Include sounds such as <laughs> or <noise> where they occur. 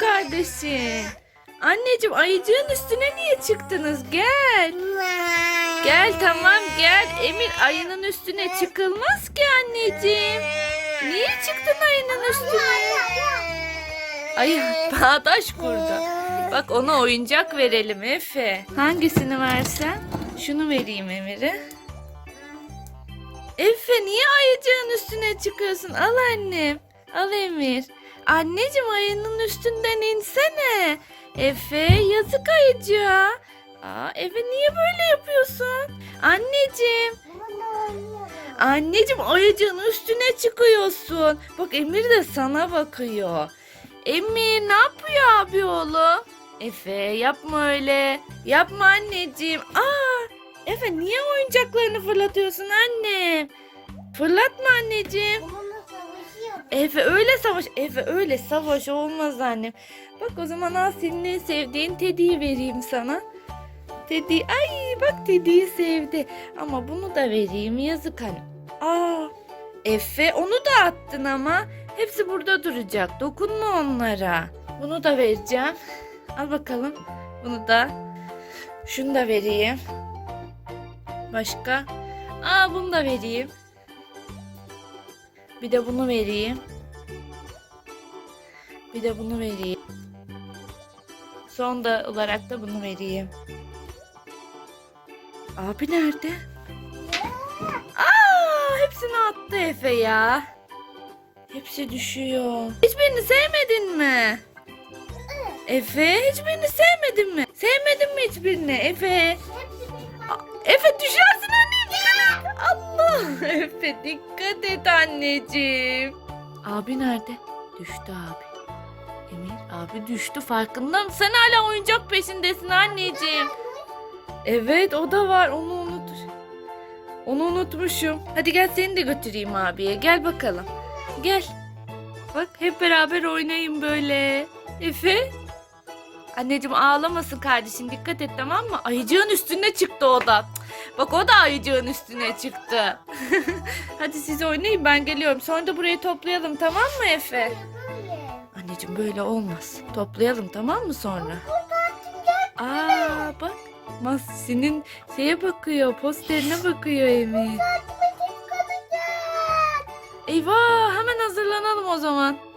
kardeşin. Anneciğim ayıcığın üstüne niye çıktınız? Gel. Gel tamam gel. Emir ayının üstüne çıkılmaz ki anneciğim. Niye çıktın ayının üstüne? Ayı bağdaş kurdu. Bak ona oyuncak verelim Efe. Hangisini versen? Şunu vereyim Emir'e. Efe niye ayıcığın üstüne çıkıyorsun? Al annem. Al Emir. Anneciğim ayının üstünden insene. Efe yazık ayıcığa. Aa, Efe niye böyle yapıyorsun? Anneciğim. Anneciğim ayıcığın üstüne çıkıyorsun. Bak Emir de sana bakıyor. Emir ne yapıyor abi oğlum? Efe yapma öyle. Yapma anneciğim. Aa, Efe niye oyuncaklarını fırlatıyorsun annem? Fırlatma anneciğim. Efe öyle savaş. Efe öyle savaş olmaz annem. Bak o zaman al senin en sevdiğin Teddy'yi vereyim sana. Teddy. Ay bak Teddy'yi sevdi. Ama bunu da vereyim yazık hani. Aa Efe onu da attın ama. Hepsi burada duracak. Dokunma onlara. Bunu da vereceğim. Al bakalım. Bunu da. Şunu da vereyim. Başka? Aa bunu da vereyim. Bir de bunu vereyim. Bir de bunu vereyim. Son da olarak da bunu vereyim. Abi nerede? Aa, hepsini attı Efe ya. Hepsi düşüyor. Hiçbirini sevmedin mi? Efe hiçbirini sevmedin mi? Sevmedin mi hiçbirini Efe? Efe Efe dikkat et anneciğim. Abi nerede? Düştü abi. Emir abi düştü farkında mısın? Sen hala oyuncak peşindesin anneciğim. Evet o da var onu unut. Onu unutmuşum. Hadi gel seni de götüreyim abiye. Gel bakalım. Gel. Bak hep beraber oynayın böyle. Efe. Anneciğim ağlamasın kardeşin dikkat et tamam mı? Ayıcığın üstüne çıktı o da. Cık, Bak o da ayıcığın üstüne çıktı. <laughs> Hadi siz oynayın ben geliyorum. Sonra da burayı toplayalım tamam mı Efe? Anneciğim böyle olmaz. Toplayalım tamam mı sonra? Aa bak. Mas senin şeye bakıyor, posterine bakıyor Emir. Eyvah hemen hazırlanalım o zaman.